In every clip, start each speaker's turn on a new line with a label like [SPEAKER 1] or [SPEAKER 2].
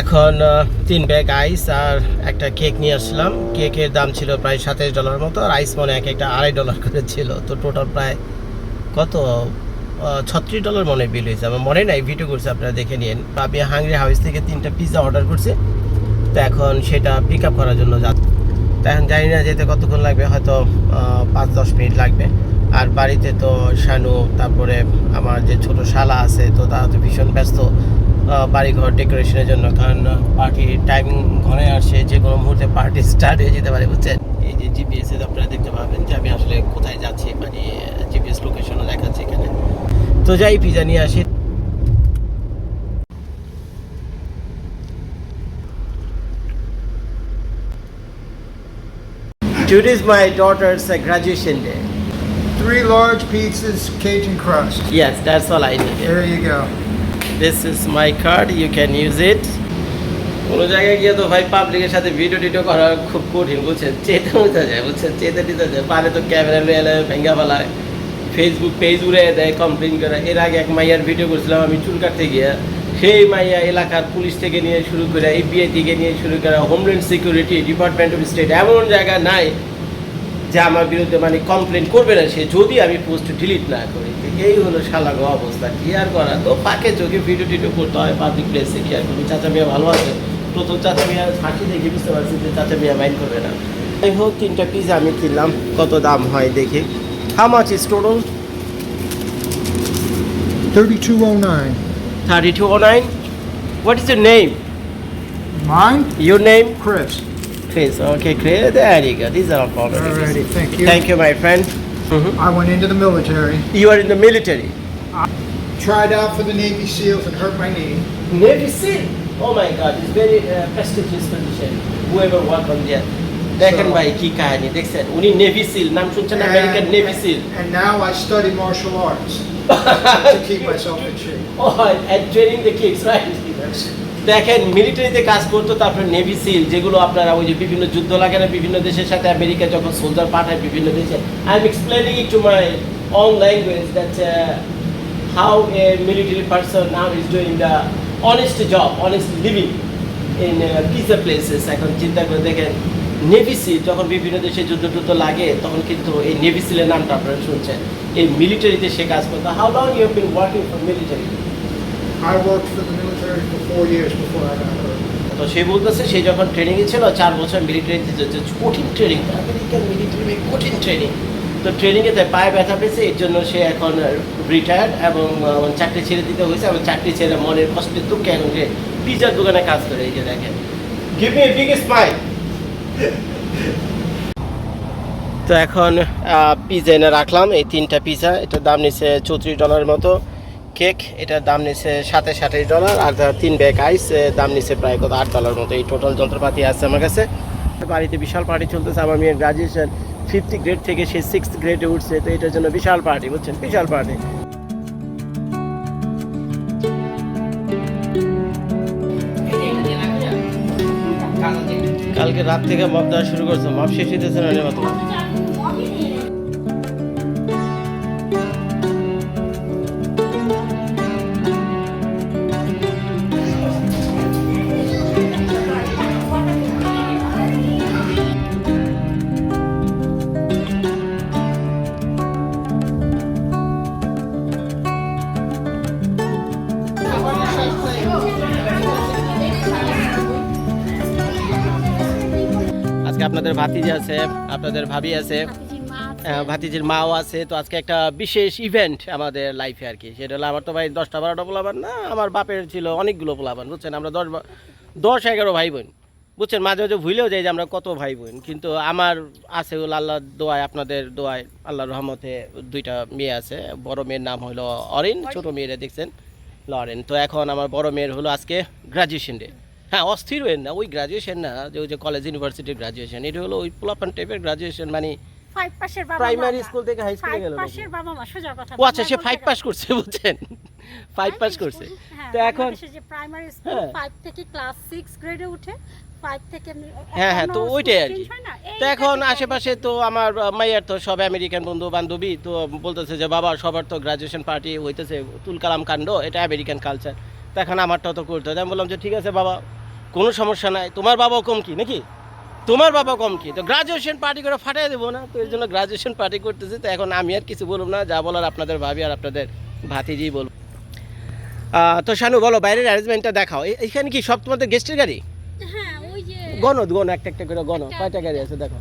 [SPEAKER 1] এখন তিন ব্যাগ আইস আর একটা কেক নিয়ে আসলাম। কেকের দাম ছিল প্রায় সাতাশ ডলার মতো, আর আইস মনে এক একটা আড়াই ডলার করে ছিল। তো টোটাল প্রায় কত? ছত্রিশ ডলার মনে বিল হয়েছে। আমার মনে নাই ভিডিও করছে, আপনারা দেখে নিন আমি হাংরি হাউস থেকে তিনটা পিৎজা অর্ডার করছি। তো এখন সেটা পিক আপ করার জন্য যা তো এখন জানি না যেতে কতক্ষণ লাগবে, হয়তো পাঁচ দশ মিনিট লাগবে। আর বাড়িতে তো শানু, তারপরে আমার যে ছোট শালা আছে, তো তারা তো ভীষণ ব্যস্ত। বাড়িঘর ডেকোরেশনের জন্য কারণ পার্টির টাইমিং ঘরে আসছে যে কোনো মুহূর্তে পার্টি স্টার্ট হয়ে যেতে পারে বুঝছেন এই যে জিপিএস আপনারা দেখতে পাবেন যে আমি আসলে কোথায় যাচ্ছি মানে জিপিএস লোকেশনও দেখাচ্ছে এখানে তো যাই পিজা নিয়ে আসি Today is my daughter's uh, graduation day.
[SPEAKER 2] Three large pizzas, Cajun crust.
[SPEAKER 1] Yes, that's all I needed.
[SPEAKER 2] There you go.
[SPEAKER 1] This is my card, you can use it. কোনো জায়গায় গিয়ে তো ভাই পাবলিকের সাথে ভিডিও টিডিও করা খুব কঠিন বুঝছেন? চেতে উঠে যায় বুঝছেন? চেতে দিতে যায়। পারে তো ক্যামেরা লয়ে এলে ভেঙ্গা ফেলায় ফেসবুক পেজ উড়ে দেয় কমপ্লেন করে। এর আগে এক মাইয়ার ভিডিও করছিলাম আমি চুল কাটতে গিয়ে। সেই মাইয়া এলাকার পুলিশ থেকে নিয়ে শুরু করে এফবিআই থেকে নিয়ে শুরু করে homeland security department of state এমন জায়গা নাই যে আমার বিরুদ্ধে মানে কমপ্লেন করবে না সে যদি আমি পোস্ট ডিলিট না করি। এই হলো শালাগো অবস্থা কি আর করা তো পাকে চোখে ভিডিও টিডিও করতে হয় পাবলিক প্লেসে কি আর করবি চাচা মিয়া ভালো আছে প্রথম চাচা মিয়া হাসি দেখে বুঝতে পারছি যে চাচা মিয়া মাইন্ড করবে না যাই হোক তিনটা পিজা আমি কিনলাম কত দাম হয় দেখি how much is total
[SPEAKER 2] 3209.
[SPEAKER 1] Thirty two o nine what is your name
[SPEAKER 2] Mine?
[SPEAKER 1] Your name
[SPEAKER 2] Chris.
[SPEAKER 1] Chris, okay, Chris, there you go. These are all.
[SPEAKER 2] Alrighty, thank you.
[SPEAKER 1] Thank you, my friend. Mhm.
[SPEAKER 2] I went into the military,
[SPEAKER 1] You are in the military.
[SPEAKER 2] tried out for the Navy SEALs and hurt my knee.
[SPEAKER 1] Navy SEAL. Oh my God, it's very uh, prestigious position. Whoever work on there. দেখেন
[SPEAKER 2] So-
[SPEAKER 1] ভাই কি কাহিনী দেখছেন উনি navy seal নাম শুনছেন American Navy SEAL
[SPEAKER 2] and now I study martial arts to keep myself in shape.
[SPEAKER 1] And training the kids right
[SPEAKER 2] That's it.
[SPEAKER 1] দেখেন মিলিটারিতে কাজ করতো তারপরে নেভি সিল যেগুলো আপনারা ওই যে বিভিন্ন যুদ্ধ লাগে না বিভিন্ন দেশের সাথে আমেরিকা যখন সোলজার পাঠায় বিভিন্ন দেশে। I am explaining it to my language that uh, how a military person now is doing the honest job, honest living in uh, pizza এখন চিন্তা করে দেখেন নেভি সিল যখন বিভিন্ন দেশে যুদ্ধ টুদ্ধ লাগে তখন কিন্তু এই নেভি সিলের নামটা আপনারা শুনছেন। এই মিলিটারিতে সে কাজ করতো। How long you
[SPEAKER 2] been working for military
[SPEAKER 1] তো সে বলতেছে সে যখন ট্রেনিংয়ে ছিল চার বছর মিলিটারিতে কঠিন ট্রেনিং আমেরিকান মিলিটারি কঠিন ট্রেনিং তো ট্রেনিংয়ে তাই পায়ে ব্যথা পেয়েছে এর জন্য সে এখন রিটায়ার্ড এবং আহ, চাকরি ছেড়ে দিতে হয়েছে এবং চাকরি ছেড়ে মনের কষ্টের দুঃখে এখন সে পিজার দোকানে কাজ করে এই যে দেখেন। গিভ মি বিগ স্মাইল তো এখন পিজা এনে রাখলাম এই তিনটা পিজা এটার দাম নিচ্ছে চৌত্রিশ ডলারের মতো। কেক এটার দাম নিচ্ছে সাথে সাতাশ ডলার আর তিন ব্যাগ আইস দাম নিচ্ছে প্রায় কত আট ডলার মতো। এই টোটাল যন্ত্রপাতি আছে আমার কাছে। বাড়িতে বিশাল পার্টি চলতেছে, আমার মেয়ের গ্রাজুয়েশন ফিফথ গ্রেড থেকে সে সিক্সথ গ্রেডে উঠছে, তো এটার জন্য বিশাল পার্টি বুঝছেন? বিশাল পার্টি কালকে রাত থেকে মপ দেওয়া শুরু করছে মপ শেষ হইতেছে না মতো ভাতিজি আছে আপনাদের ভাবি আছে ভাতিজির মাও আছে। তো আজকে একটা বিশেষ ইভেন্ট আমাদের লাইফে আর কি। সেটা হলো আমার তো ভাই দশটা বারোটা পোলাবান না আমার বাপের ছিল অনেকগুলো পোলাবান বুঝছেন? আমরা দশ দশ এগারো ভাই বোন বুঝছেন? মাঝে মাঝে ভুলেও যাই যে আমরা কত ভাই বোন কিন্তু আমার আছে হলো আল্লাহ দোয়ায় আপনাদের দোয়ায় আল্লাহর রহমতে দুইটা মেয়ে আছে। বড় মেয়ের নাম হলো অরিন ছোট মেয়েরা দেখছেন? লরেন। তো এখন আমার বড় মেয়ের হলো আজকে গ্রাজুয়েশন ডে হ্যাঁ অস্থির হয়ে না ওই গ্রাজুয়েশন না যে ওই যে কলেজ ইউনিভার্সিটির গ্রাজুয়েশন এটা হলো ওই পোলাপান টাইপের গ্রাজুয়েশন মানে
[SPEAKER 3] ফাইভ পাশের বাবা
[SPEAKER 1] প্রাইমারি স্কুল থেকে হাই স্কুলে গেল?
[SPEAKER 3] পাশের বাবা মা সোজা কথা
[SPEAKER 1] ও আচ্ছা সে ফাইভ পাস করছে বুঝছেন? ফাইভ পাস করছে।
[SPEAKER 3] হ্যাঁ,
[SPEAKER 1] তো এখন
[SPEAKER 3] যে প্রাইমারি স্কুল। ফাইভ থেকে ক্লাস সিক্স গ্রেডে উঠে ফাইভ থেকে
[SPEAKER 1] হ্যাঁ হ্যাঁ তো ওইটাই আর কি? তো এখন আশেপাশে তো আমার মাইয়ার তো সব আমেরিকান বন্ধু বান্ধবী তো বলতেছে যে বাবা সবার তো গ্রাজুয়েশন পার্টি হইতেছে তুল কালাম কাণ্ড এটা আমেরিকান কালচার তো এখন আমারটাও তো করতে হবে। আমি বললাম যে ঠিক আছে বাবা কোনো সমস্যা নাই। তোমার বাবাও কম কি নাকি? তোমার বাবা কম কি? তো গ্রাজুয়েশন পার্টি করে ফাটাই দেবো না তো এর জন্য গ্রাজুয়েশন পার্টি করতেছি তো এখন আমি আর কিছু বলব না যা বলার আপনাদের ভাবি আর আপনাদের ভাতিজি বলব। তো শানু বলো বাইরের অ্যারেঞ্জমেন্টটা দেখাও। এ- এইখানে কি সব তোমাদের গেস্টের গাড়ি?
[SPEAKER 3] হ্যাঁ ওই
[SPEAKER 1] গণ গণ একটা একটা করে গণ কয়টা গাড়ি আছে দেখো।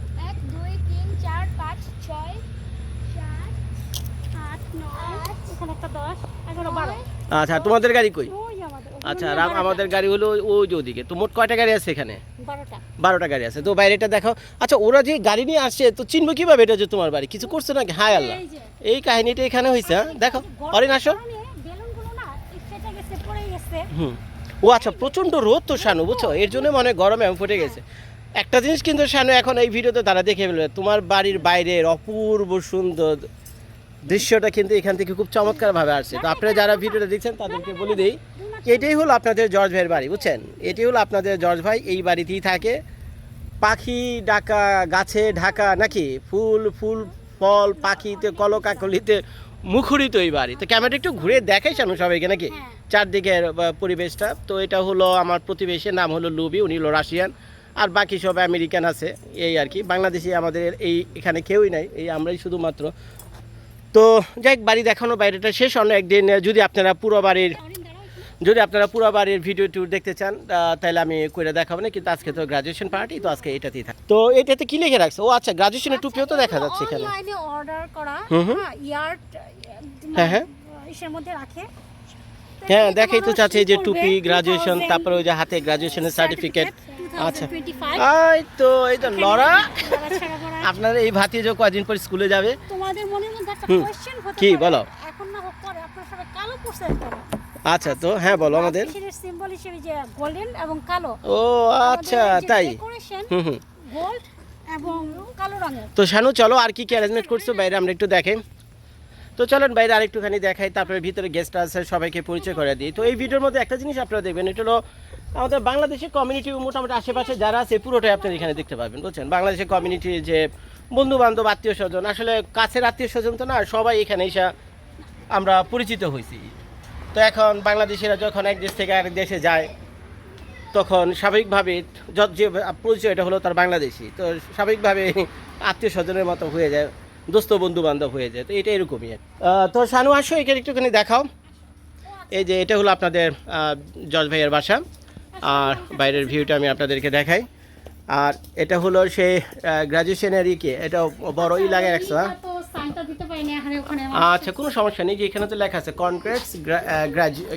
[SPEAKER 3] এখানে
[SPEAKER 1] আচ্ছা তোমাদের গাড়ি কই? আচ্ছা আর আমাদের গাড়ি হলো ওই যে ওদিকে। তো মোট কয়টা গাড়ি আছে এখানে?
[SPEAKER 3] বারোটা।
[SPEAKER 1] গাড়ি আছে। তো বাইরেটা দেখো। আচ্ছা ওরা যে গাড়ি নিয়ে আসছে তো চিনবো কীভাবে এটা যে তোমার বাড়ি? কিছু করছ নাকি? হায় আল্লাহ।
[SPEAKER 3] এই।
[SPEAKER 1] কাহিনীটা এখানে হয়েছে হ্যাঁ? দেখো। অরিন আসো। হুম। ও আচ্ছা প্রচণ্ড রোদ তো শানু বুঝছ? এর জন্য মনে হয় গরমে ফুটে গেছে। একটা জিনিস কিন্তু শানু এখন এই ভিডিওতে তারা দেখে ফেলবে তোমার বাড়ির বাইরের অপূর্ব সুন্দর দৃশ্যটা কিন্তু এখান থেকে খুব চমৎকারভাবে আসছে। তো আপনারা যারা ভিডিওটা দেখছেন তাদেরকে বলে দিই এটাই হলো আপনাদের জর্জ ভাইয়ের বাড়ি বুঝছেন? এটি হলো আপনাদের জর্জ ভাই এই বাড়িতেই থাকে। পাখি ডাকা গাছে ঢাকা নাকি? ফুল ফুল ফল পাখিতে কলকাকলিতে মুখরিত এই বাড়ি। তো ক্যামেরাটা একটু ঘুরে দেখাই শানু সবাইকে নাকি?
[SPEAKER 3] হ্যাঁ।
[SPEAKER 1] চারদিকের পরিবেশটা। তো এটা হলো আমার প্রতিবেশীর নাম হলো লুবি উনি হলো রাশিয়ান। আর বাকি সব আমেরিকান আছে এই আর কি। বাংলাদেশি আমাদের এই এখানে কেউই নাই এই আমরাই শুধুমাত্র। তো যাই বাড়ি দেখানো বাইরেটা শেষ অন্য একদিন যদি আপনারা পুরো বাড়ির। যদি আপনারা পুরো বাড়ির ভিডিও ট্যুর দেখতে চান তাহলে আমি করে দেখাবো না কিন্তু আজকে তো গ্রাজুয়েশন পার্টি তো আজকে এটাতেই থাকে। তো এটাতে কি লিখে রাখছে? ও আচ্ছা গ্রাজুয়েশনের টুপিও তো দেখা যাচ্ছে এখানে।
[SPEAKER 3] অনলাইনে অর্ডার করা। হ্যাঁ ইয়ার্ড
[SPEAKER 1] হ্যাঁ, হ্যাঁ।
[SPEAKER 3] ইসের মধ্যে রাখে।
[SPEAKER 1] হ্যাঁ দেখেই তো চাচ্ছে এই যে টুপি গ্রাজুয়েশন তারপরে ওই যে হাতে গ্রাজুয়েশনের সার্টিফিকেট আচ্ছা।
[SPEAKER 3] 2025
[SPEAKER 1] এই তো এই তো লড়া আপনার এই ভাতি যে কদিন পর স্কুলে যাবে?
[SPEAKER 3] তোমাদের মনের মধ্যে একটা কোশ্চেন হতে
[SPEAKER 1] কি বলো?
[SPEAKER 3] এখন না হোক পরে আপনারা সবাই কালো পোশাক কেন
[SPEAKER 1] আচ্ছা তো হ্যাঁ বলো আমাদের।
[SPEAKER 3] সিম্বল হিসেবে যে গোল্ডেন এবং কালো
[SPEAKER 1] ও আচ্ছা তাই। হুম হুম।
[SPEAKER 3] গোল্ড এবং কালো রঙের।
[SPEAKER 1] তো শানু চলো আর কি কি অ্যারেঞ্জমেন্ট করছ? বাইরে আমরা একটু দেখাই তো চলেন বাইরে আরেকটুখানি দেখাই তারপরে ভিতরে গেস্ট আছে সবাইকে পরিচয় করে দিই। তো এই ভিডিওর মধ্যে একটা জিনিস আপনারা দেখবেন এটা হলো আমাদের বাংলাদেশের কমিউনিটি মোটামুটি আশেপাশে যারা আছে পুরোটাই আপনারা এখানে দেখতে পাবেন বুঝছেন? বাংলাদেশের কমিউনিটি যে বন্ধু বান্ধব আত্মীয় স্বজন আসলে কাছের আত্মীয় স্বজন তো না সবাই এখানে এসে আমরা পরিচিত হয়েছি। তো এখন বাংলাদেশিরা যখন এক দেশ থেকে আরেক দেশে যায় তখন স্বাভাবিকভাবে যত যে পরিচয়টা হলো তার বাংলাদেশি। তো স্বাভাবিকভাবে আত্মীয় স্বজনের মতো হয়ে যায় দোস্ত বন্ধু বান্ধব হয়ে যায় তো এটা এরকমই। তো শানু আসো এখানে একটুখানি দেখাও। এই যে এটা হলো আপনাদের জজ ভাইয়ের বাসা। আর বাইরের ভিউটা আমি আপনাদেরকে দেখাই। আর এটা হলো সেই গ্রাজুয়েশনের ইকে এটা বড়ই লাগে রাখছো হ্যাঁ? আচ্ছা কোনো সমস্যা নেই যে এখানে তো লেখা আছে কনগ্রেটস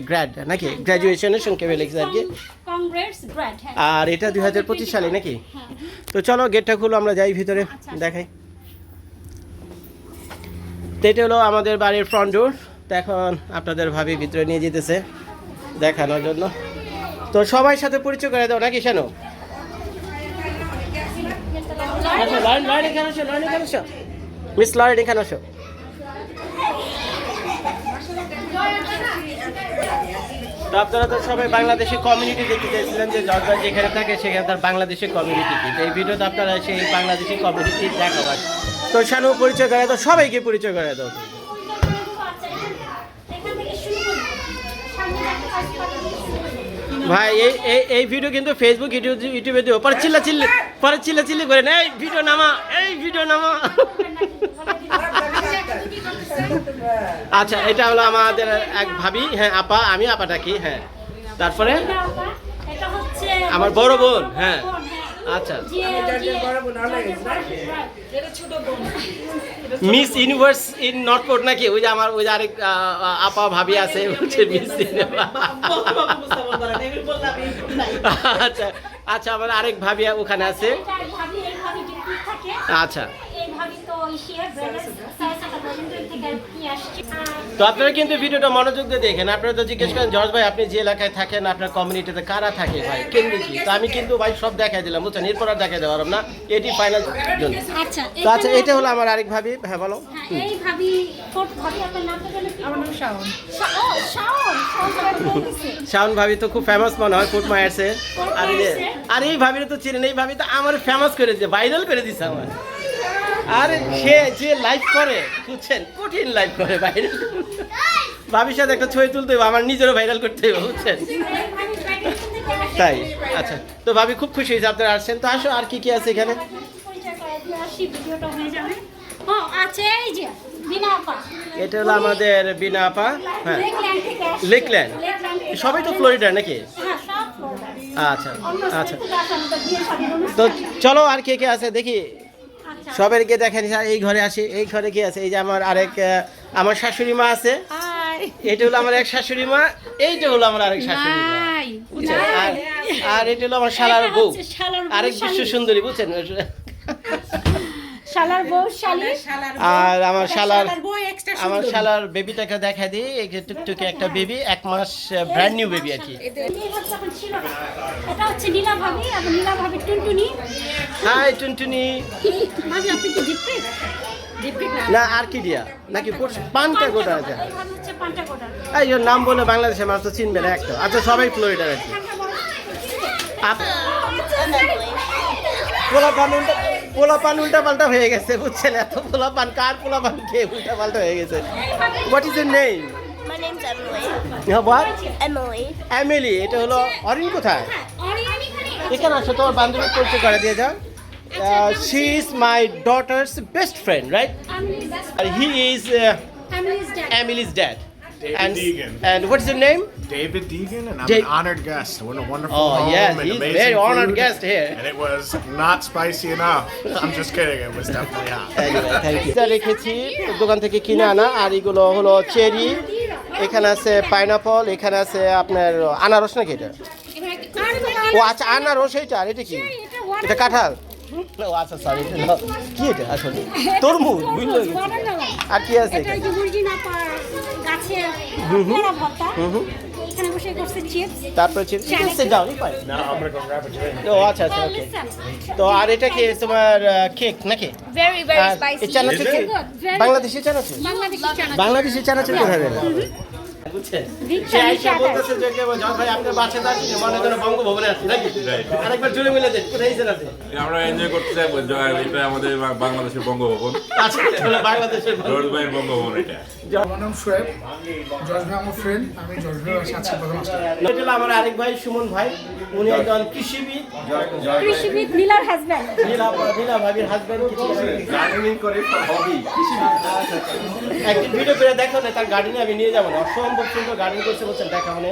[SPEAKER 1] গ্র্যাড নাকি? গ্র্যাজুয়েশনের সংক্ষেপে লেখছে আর কি।
[SPEAKER 3] কংগ্রেটস হ্যাঁ।
[SPEAKER 1] আর এটা দুই হাজার পঁচিশ সালে নাকি? তো চলো গেটটা খুলো আমরা যাই ভিতরে দেখাই। তো এটা হলো আমাদের বাড়ির ফ্রন্ট ডোর তো এখন আপনাদের ভাবি ভিতরে নিয়ে যেতেছে দেখানোর জন্য। তো সবাই সাথে পরিচয় করে দাও নাকি শোনো? আচ্ছা লরেন লরেন এখানে আসো মিস লরেন এখানে আসো তো আপনারা তো সবাই বাংলাদেশি কমিউনিটি দেখতে চাইছিলেন যে জর্দার যেখানে থাকে, সেখানে তার বাংলাদেশি কমিউনিটি কি? তো এই ভিডিওতে আপনারা সেই বাংলাদেশি কমিউনিটি দেখাবার। তো শানু পরিচয় করে তো সবাইকে পরিচয় করে দাও
[SPEAKER 3] এখান থেকে শুরু করি সামনে একটা
[SPEAKER 1] ভাই এই এই এই ভিডিও কিন্তু ফেসবুক ইউটিউব ইউটিউবে দিও। পরে চিল্লা চিল্লি পরে চিল্লা চিল্লি করে এই ভিডিও নামা এই ভিডিও নামা। আচ্ছা এটা হলো আমাদের এক ভাবি। হ্যাঁ আপা আমি আপা ডাকি হ্যাঁ। তারপরে?
[SPEAKER 3] এটা হচ্ছে
[SPEAKER 1] আমার বড় বোন, হ্যাঁ। আচ্ছা মিস ইউনিভার্স ইন নর্থপোর্ট নাকি? ওই যে আমার ওই যে আরেক আপা ভাবি আছে বলছে মিস আচ্ছা আচ্ছা আমার আরেক ভাবি ওখানে আছে। আচ্ছা।
[SPEAKER 3] এই ভাবি তো
[SPEAKER 1] আপনারা কিন্তু ভিডিওটা মনোযোগ দিয়ে দেখেন। আপনারা তো জিজ্ঞেস করেন জর্জ ভাই আপনি যে এলাকায় থাকেন আপনার কমিউনিটিতে কারা থাকে ভাই? কেন্দ্রে কি? তো আমি কিন্তু ভাই সব দেখাই দিলাম বুঝছেন? এরপর আর দেখাই দেওয়ার না। এটি ফাইনাল জন্য।
[SPEAKER 3] আচ্ছা
[SPEAKER 1] তো আচ্ছা এটা হলো আমার আরেক ভাবি। হ্যাঁ বলো।
[SPEAKER 3] হ্যাঁ, এই ভাবি ফোর্থ ভাবি আপনার নামটা জানেন আমার নাম শাওন। ও শাওন
[SPEAKER 1] ভাবি তো খুব ফেমাস মনে হয় ফুট মায়ার্সে। আর এই আর এই ভাবির তো চিনেন এই ভাবি তো আমার ফেমাস করে দিয়েছে ভাইরাল করে দিছে আমার। আর সে যে লাইভ করে বুঝছেন? কঠিন লাইভ করে ভাইরাল ভাবির সাথে একটা ছবি তুলতে হবে আমার নিজেরও ভাইরাল করতে হবে বুঝছেন? তাই আচ্ছা। তো ভাবি খুব খুশি হয়েছে আপনারা আসছেন। তো আসো আর কি কি আছে এখানে?
[SPEAKER 3] হয়ে
[SPEAKER 1] এটা হলো আমাদের বিনা আপা হ্যাঁ।
[SPEAKER 3] লেকল্যান্ড
[SPEAKER 1] সবাই তো। ফ্লোরিডা নাকি?
[SPEAKER 3] হ্যাঁ
[SPEAKER 1] আচ্ছা আচ্ছা। তো চলো আর কে কে আছে দেখি। সবাইকে দেখেন এই ঘরে আসি এই ঘরে কি আছে? এই যে আমার আরেক আমার শাশুড়ি মা আছে। এটা হলো আমার এক শাশুড়ি মা এইটা হলো আমার আরেক শাশুড়ি মা। আর আর এটা হলো আমার শালার বউ।
[SPEAKER 3] হচ্ছে শালার বউ,
[SPEAKER 1] আরেক বিশ্ব সুন্দরী বুঝছেন?
[SPEAKER 3] শালার বউ শালি।
[SPEAKER 1] আর আমার শালার আমার শালার বেবিটাকে দেখা দিই এই যে টুকটুকে একটা বেবি এক মাস ব্র্যান্ড নিউ বেবি আর কি।
[SPEAKER 3] এটা হচ্ছে নীলা ভাবি এবং নীলা ভাবি টুনটুনি।
[SPEAKER 1] হাই টুনটুনি।
[SPEAKER 3] ভাবি আপনি কি না।
[SPEAKER 1] আর কি দিয়া? নাকি? পানটা গোটা আছে
[SPEAKER 3] এই কোটা।
[SPEAKER 1] এই ওর নাম বলে বাংলাদেশে মানুষ তো চিনবে না একটা আচ্ছা সবাই ফ্লোরিডার আর কি। আপ- পোলা পান উল্টা পাল্টা হয়ে গেছে বুঝছেন? এত পোলা পান কার পোলা পান খেয়ে উল্টা পাল্টা হয়ে গেছে? What is your name
[SPEAKER 4] My name's Emily.
[SPEAKER 1] What
[SPEAKER 4] Emily.
[SPEAKER 1] Emily এটা হলো অরিন কোথায়? এখানে আসো তোমার বান্ধবী পরিচয় করে দিয়ে যাও। She is my daughter's best friend right he is dad
[SPEAKER 5] David
[SPEAKER 1] and
[SPEAKER 5] Deegan.
[SPEAKER 1] and what's your name?
[SPEAKER 5] David Deegan, and I'm
[SPEAKER 1] Da-
[SPEAKER 5] an honored guest. What a wonderful
[SPEAKER 1] Oh,
[SPEAKER 5] home
[SPEAKER 1] yes,
[SPEAKER 5] and
[SPEAKER 1] he's
[SPEAKER 5] amazing
[SPEAKER 1] very honored
[SPEAKER 5] food.
[SPEAKER 1] guest here.
[SPEAKER 5] And it was not spicy enough. I'm just kidding. It was definitely hot.
[SPEAKER 1] Thank you রেখেছি দোকান থেকে কিনে আনা আর এগুলো হলো cherry এখানে আছে pineapple এখানে আছে আপনার আনারস নাকি এটা ও আচ্ছা আনারস এইটা আর এটা কি এটা কাঁঠাল ও আচ্ছা সরি কি এটা আসলে তরমুজ বুঝলো আর কি আছে হুম হুম। হুম হুম।
[SPEAKER 3] এখানে বসে করছে চিপস
[SPEAKER 1] তারপরে সিট ডাউন
[SPEAKER 5] যাও নি পাই। না আমরা.
[SPEAKER 1] ও আচ্ছা আচ্ছা ওকে তো আর এটা কি তোমার কেক নাকি?
[SPEAKER 4] ভেরি very
[SPEAKER 1] আর
[SPEAKER 4] spicy.
[SPEAKER 1] এই চানাচুর কি
[SPEAKER 3] Good, very
[SPEAKER 1] বাংলাদেশি চানাচুর?
[SPEAKER 3] বাংলাদেশি চানা
[SPEAKER 1] বাংলাদেশি চানাচুর কোথায় পেলেন বুঝছেন? বলতেছে যে ভাই আপনার বাসায় আসছি মনে করেন বঙ্গভবনে আসছি নাকি? আরেকবার জুড়ে মিলে দেন কোথায় আপনি?
[SPEAKER 6] আমরা এনজয় করতে চাই এটা আমাদের বাংলাদেশের বঙ্গভবন।
[SPEAKER 1] আচ্ছা বাংলাদেশের
[SPEAKER 6] জর্জ বঙ্গভবন এটা।
[SPEAKER 2] আমার নাম শোয়েব জর্জ ভাই আমার ফ্রেন্ড আমি জর্জ ভাই আছি
[SPEAKER 1] এটা হলো আমার আরেক ভাই সুমন ভাই। উনি একজন কৃষিবিদ।
[SPEAKER 3] কৃষিবিদ নীলার হাজব্যান্ড
[SPEAKER 1] নীলা নীলা ভাবির হাজবেন্ড গার্ডেনিং করে হবি একদিন ভিডিও করে দেখো না তার গার্ডেনে আমি নিয়ে যাব না অসম্ভব সুন্দর গার্ডেন করছে বলছেন দেখা মানে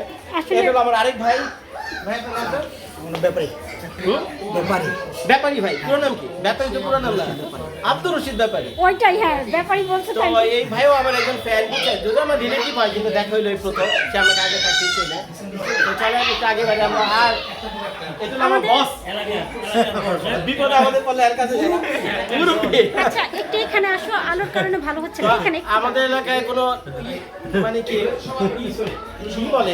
[SPEAKER 1] এটা হলো আমার আরেক ভাই। ভাই
[SPEAKER 2] ব্যাপারী।
[SPEAKER 1] হুম?
[SPEAKER 2] ব্যাপারী।
[SPEAKER 1] ব্যাপারী ভাই পুরো নাম কি? ব্যাপারী তো পুরো নাম না। আব্দুর রশিদ ব্যাপারী।
[SPEAKER 3] ওইটাই হ্যাঁ ব্যাপারী বলছে
[SPEAKER 1] তো এই ভাইও আমার একজন ফ্যান যদি আমার রিলেটিভ হয় কিন্তু দেখা হইল এই প্রথম সে আমাকে আগে থাকতে ছিল তো চলে একটু আগে বাড়ি আমরা আর এটা আমার বস বিপদ আমাদের পড়লে এর কাছে মুরব্বী।
[SPEAKER 3] আচ্ছা একটু এখানে আসো আলোর কারণে ভালো হচ্ছে না। এখানে
[SPEAKER 1] আমাদের এলাকায় কোনো মানে কি কি বলে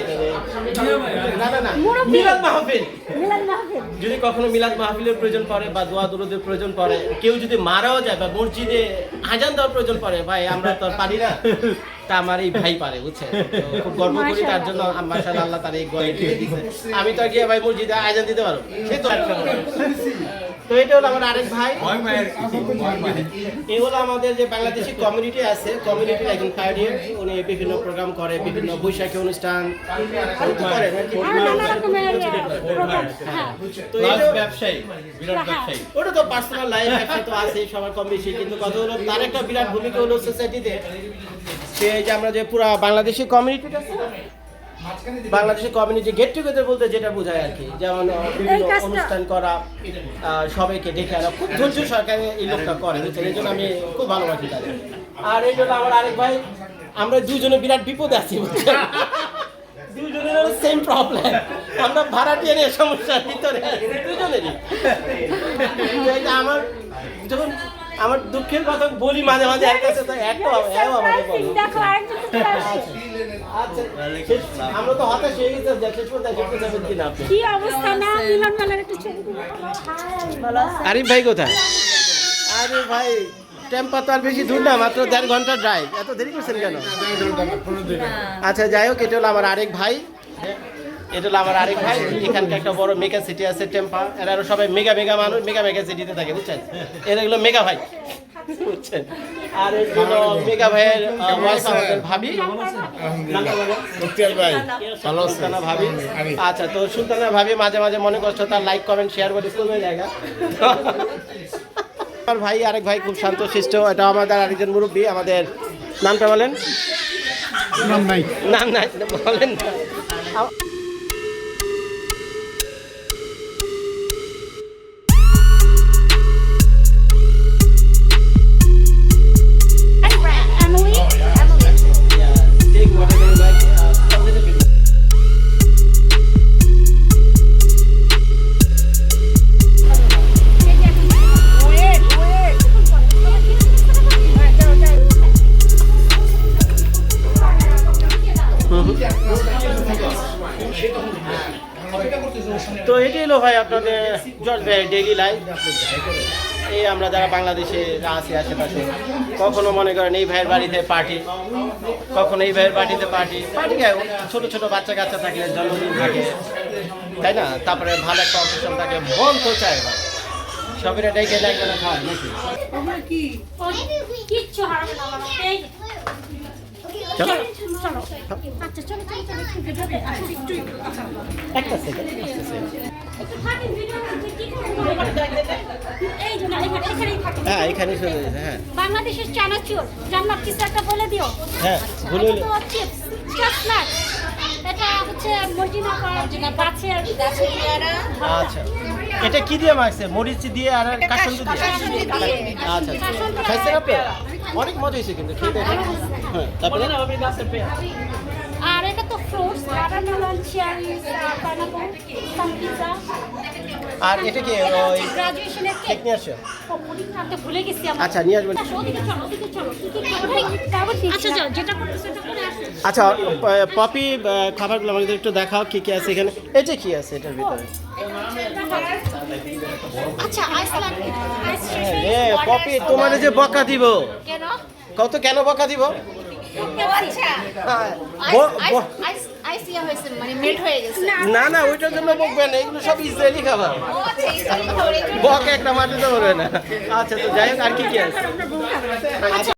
[SPEAKER 1] না না না। মিলাদ মাহফিল।
[SPEAKER 3] মিলাদ মাহফিল।
[SPEAKER 1] যদি কখনো মিলাদ মাহফিলের প্রয়োজন পড়ে বা দোয়া দুরুদের প্রয়োজন পড়ে কেউ যদি মারাও যায় বা মসজিদে আজান দেওয়ার প্রয়োজন পড়ে ভাই আমরা তো আর পারি না। তা আমার এই ভাই পারে বুঝছেন? তো খুব গর্ব করি তার জন্য মাশাআল্লাহ। আল্লাহ তার এই দিয়েছে আমি তো গিয়ে ভাই মসজিদে আজান দিতে পারব সে তো তো এটা হলো আমার আরেক ভাই। এই হলো আমাদের যে বাংলাদেশি কমিউনিটি আছে কমিউনিটির একজন পাইনিয়ার উনি বিভিন্ন প্রোগ্রাম করে বিভিন্ন বৈশাখী অনুষ্ঠান তো
[SPEAKER 3] হ্যাঁ
[SPEAKER 1] তো
[SPEAKER 7] ব্যবসায়ী বিরাট। ব্যবসায়ী।
[SPEAKER 1] ওটা তো পার্সোনাল লাইফ একটা তো আছে সবার কম বেশি কিন্তু কথা হলো তার একটা বিরাট ভূমিকা হলো সোসাইটিতে সে যে আমরা যে পুরা বাংলাদেশি কমিউনিটিটা আছে? বাংলাদেশি কমিউনিটি গেট টুগেদার বলতে যেটা বোঝায় আর কি যেমন বিভিন্ন অনুষ্ঠান করা সবাইকে ডেকে আনা খুব ধৈর্য সরকারে এই লোকটা করে বুঝছেন? এই জন্য আমি খুব ভালোবাসি তাদের আর এই জন্য আমার আরেক ভাই আমরা দুজনে বিরাট বিপদে আছি বুঝছেন? দুজনের সেম প্রবলেম আমরা ভাড়াটিয়া নিয়ে সমস্যার ভিতরে দুজনেরই এই আমার যখন আমার দুঃখের কথা বলি মাঝে মাঝে এক কাছে তো একটা এও আমাকে বলো। আচ্ছা আমরা তো হতাশ হয়ে গেছি যে শেষ পর্যন্ত দেখতে যাবেন কিনা? আপনি
[SPEAKER 3] কি অবস্থা না মিলন মেলার একটু ছবি
[SPEAKER 1] আরিফ ভাই কোথায়? আরে ভাই টেম্পার তো আর বেশি দূর না মাত্র দেড় ঘণ্টা ড্রাইভ এত দেরি করছেন কেন? আচ্ছা যাই হোক এটা হলো আমার আরেক ভাই। এটা হলো আমার আরেক ভাই। এখানকার একটা বড় মেগা সিটি আছে টেম্পা এরা আরও সবাই মেগা মেগা মানুষ মেগা মেগা সিটিতে থাকে বুঝছেন? এরা হলো মেগা ভাই। বুঝছেন? আর এর জন্য মেগা ভাইয়ের ওয়াইফ আমাদের ভাবি। সুলতানা ভাবি। আচ্ছা তো সুলতানা ভাবি মাঝে মাঝে মনে করছ তার লাইক কমেন্ট শেয়ার করে কমে জায়গা আমার ভাই আরেক ভাই খুব শান্তশিষ্ট। এটা আমাদের আরেকজন মুরব্বী আমাদের নামটা বলেন?
[SPEAKER 2] নাম নাই
[SPEAKER 1] নাম না বলেন না। ডেইলি লাইফ এই আমরা যারা বাংলাদেশে আছি আশেপাশে কখনো মনে করেন এই ভাইয়ের বাড়িতে পার্টি কখনো এই ভাইয়ের বাড়িতে পার্টি পার্টি খায় ছোট ছোট বাচ্চা কাচ্চা থাকলে জন্মদিন থাকে তাই না তারপরে ভালো একটা অকেশন থাকে মন তো চায় ভাই সবের ডেকে ডাইকে না খায় নাকি। চলো
[SPEAKER 3] চলো আচ্ছা চলো চলো। আচ্ছা, আচ্ছা
[SPEAKER 1] একটা সেকেন্ড হ্যাঁ এখানে হ্যাঁ।
[SPEAKER 3] বাংলাদেশের চানাচুর জান্নাত কিছু একটা বলে দিও?
[SPEAKER 1] হ্যাঁ ভুলে
[SPEAKER 3] এটা চিপস চিপস না। এটা হচ্ছে মর্জিনা মর্জিনা গাছের গাছের পেয়ারা
[SPEAKER 1] আচ্ছা। এটা কি দিয়ে মাখছে? মরিচ দিয়ে আর কাসন্দ দিয়ে। আচ্ছা আচ্ছা। খাইছেন আপনি? অনেক মজা হয়েছে কিন্তু খেতে। হ্যাঁ তারপরে?
[SPEAKER 3] আর এটা
[SPEAKER 1] কি ওই
[SPEAKER 3] গ্রাজুয়েশনের
[SPEAKER 1] কেক নিয়ে
[SPEAKER 3] আনতে ভুলে গেছি আমরা।
[SPEAKER 1] আচ্ছা নিয়ে আসবেন
[SPEAKER 3] আচ্ছা, ওদিকে চলো ওদিকে চলো। কি কি খাব? আচ্ছা যাও যেটা করতে সেটা করে আসো।
[SPEAKER 1] আচ্ছা পপি খাবারগুলো আমাদের একটু দেখাও কি কি আছে এখানে। এটা কি আছে এটার ভিতরে?
[SPEAKER 3] আচ্ছা আইস
[SPEAKER 1] পপি তোমার যে বকা দিব।
[SPEAKER 3] কেন?
[SPEAKER 1] কত কেন বকা দিব?
[SPEAKER 3] আচ্ছা।
[SPEAKER 7] আইস ইয়া হয়েছে মানে মেল্ট হয়ে গেছে।
[SPEAKER 1] না না ওইটার জন্য বকবেন না, এগুলো সব ইসরায়েলি খাবার।
[SPEAKER 7] ও আচ্ছা।
[SPEAKER 1] বক একটা মাটিতে হবে না। আচ্ছা তো যাই হোক আর কি কি আছে?
[SPEAKER 3] আচ্ছা